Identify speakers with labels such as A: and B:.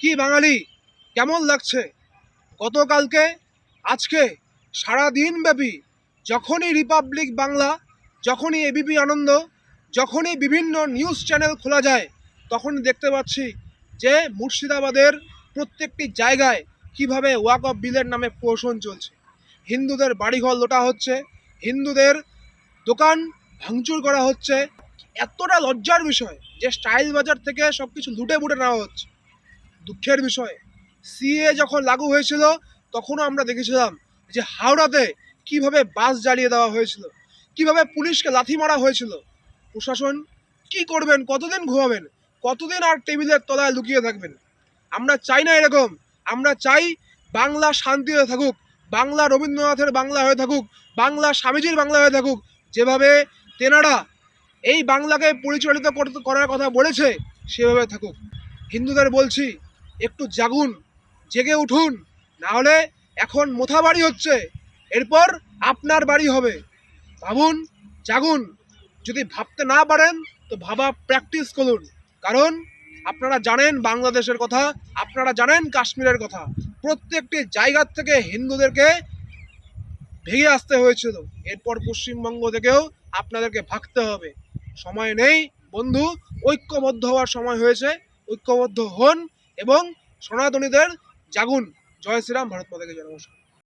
A: কি বাঙালি? কেমন লাগছে? গতকালকে, আজকে সারা দিন ব্যাপী, যখনই রিপাবলিক বাংলা, যখনই এবিপি আনন্দ, যখনই বিভিন্ন নিউজ চ্যানেল খোলা যায়, তখনই দেখতে পাচ্ছি যে মুর্শিদাবাদের প্রত্যেকটি জায়গায় কীভাবে ওয়াক অফ বিলের নামে পোষণ চলছে। হিন্দুদের বাড়িঘর লোটা হচ্ছে, হিন্দুদের দোকান ভাঙচুর করা হচ্ছে। এতটা লজ্জার বিষয় যে স্টাইল বাজার থেকে সব কিছু লুটে বুটে নেওয়া হচ্ছে। দুঃখের বিষয়। সিএ যখন লাগু হয়েছিল, তখনও আমরা দেখেছিলাম যে হাওড়াতে কীভাবে বাস জ্বালিয়ে দেওয়া হয়েছিল, কীভাবে পুলিশকে লাথি মারা হয়েছিল। প্রশাসন কি করবেন, কতদিন ঘুমাবেন, কতদিন আর টেবিলের তলায় লুকিয়ে থাকবেন? আমরা চাই না এরকম। আমরা চাই বাংলা শান্তিতে থাকুক, বাংলা রবীন্দ্রনাথের বাংলা হয়ে থাকুক, বাংলা স্বামীজির বাংলা হয়ে থাকুক। যেভাবে তেনারা এই বাংলাকে পরিচালিত করার কথা বলেছে, সেভাবে থাকুক। হিন্দুদের বলছি একটু জাগুন, জেগে উঠুন না হলে এখন মোথা বাড়ি হচ্ছে। এরপর আপনার বাড়ি হবে। ভাবুন, জাগুন। যদি ভাবতে না পারেন, তো ভাবা প্র্যাকটিস করুন। কারণ আপনারা জানেন বাংলাদেশের কথা, আপনারা জানেন কাশ্মীরের কথা। প্রত্যেকটি জায়গার থেকে হিন্দুদেরকে ভেঙে আসতে হয়েছিল। এরপর পশ্চিমবঙ্গ থেকেও আপনাদেরকে ভাগতে হবে। সময় নেই, বন্ধু, ঐক্যবদ্ধ হওয়ার সময় হয়েছে। ঐক্যবদ্ধ হন এবং সনাতনীদের জাগুন। জয় শ্রীরাম ভারত মাতাকে জয় নমস্কার।